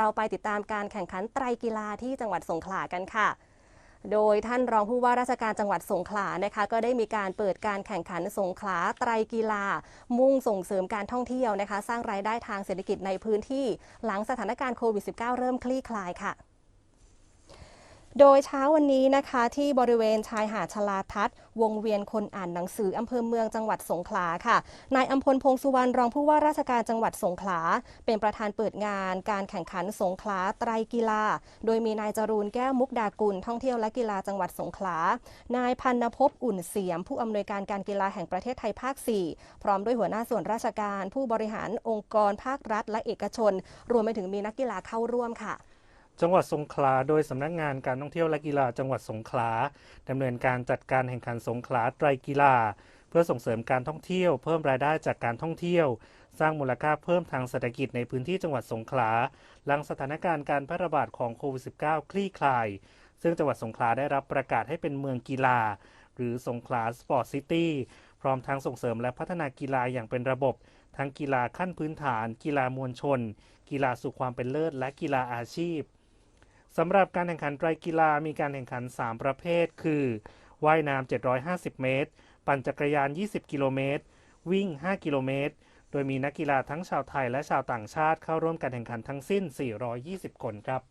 เราไปติดตามการแข่งขันไตรกีฬาที่จังหวัดสงขลากันค่ะ โดยท่านรองผู้ว่าราชการจังหวัดสงขลานะคะ ก็ได้มีการเปิดการแข่งขันสงขลาไตรกีฬา มุ่งส่งเสริมการท่องเที่ยวนะคะ สร้างรายได้ทางเศรษฐกิจในพื้นที่ หลังสถานการณ์โควิด -19 เริ่มคลี่คลายค่ะ โดยเช้าวันนี้นะคะที่บริเวณชายหาดชลาทัศน์วงเวียนคนอ่านหนังสืออำเภอเมืองจังหวัดสงขลาค่ะ นายอัมพลพงสุวรรณรองผู้ว่าราชการจังหวัดสงขลา เป็นประธานเปิดงาน การแข่งขันสงขลาไตรกีฬา โดยมีนายจรูนแก้วมุกดากุลท่องเที่ยวและกีฬาจังหวัดสงขลา นายพันนภพอุ่นเสียม ผู้อำนวยการการกีฬาแห่งประเทศไทยภาค 4 พร้อมด้วยหัวหน้าส่วนราชการ ผู้บริหารองค์กรภาครัฐ และเอกชน รวมไปถึงมีนักกีฬาเข้าร่วมค่ะ จังหวัดสงขลา โดยสำนักงานการท่องเที่ยวและกีฬาจังหวัดสงขลาดำเนินการจัดการแข่งขันสงขลาไตรกีฬา เพื่อส่งเสริมการท่องเที่ยว เพิ่มรายได้จากการท่องเที่ยว สร้างมูลค่าเพิ่มทางเศรษฐกิจในพื้นที่จังหวัดสงขลา หลังสถานการณ์การแพร่ระบาดของโควิด -19 คลี่คลาย ซึ่งจังหวัดสงขลาได้รับประกาศให้เป็นเมืองกีฬา หรือสงขลาสปอร์ตซิตี้พร้อมทั้งส่งเสริมและพัฒนากีฬาอย่างเป็นระบบ ทั้งกีฬาขั้นพื้นฐาน กีฬามวลชน กีฬาสู่ความเป็นเลิศ และกีฬาอาชีพ สำหรับการแข่งขันไตรกีฬามีการแข่งขัน 3 ประเภท คือว่ายน้ำ 750 เมตร ปั่นจักรยาน 20 กิโลเมตร วิ่ง 5 กิโลเมตร โดยมีนักกีฬาทั้งชาวไทยและชาวต่างชาติเข้าร่วมการแข่งขันทั้งสิ้น 420 คนครับ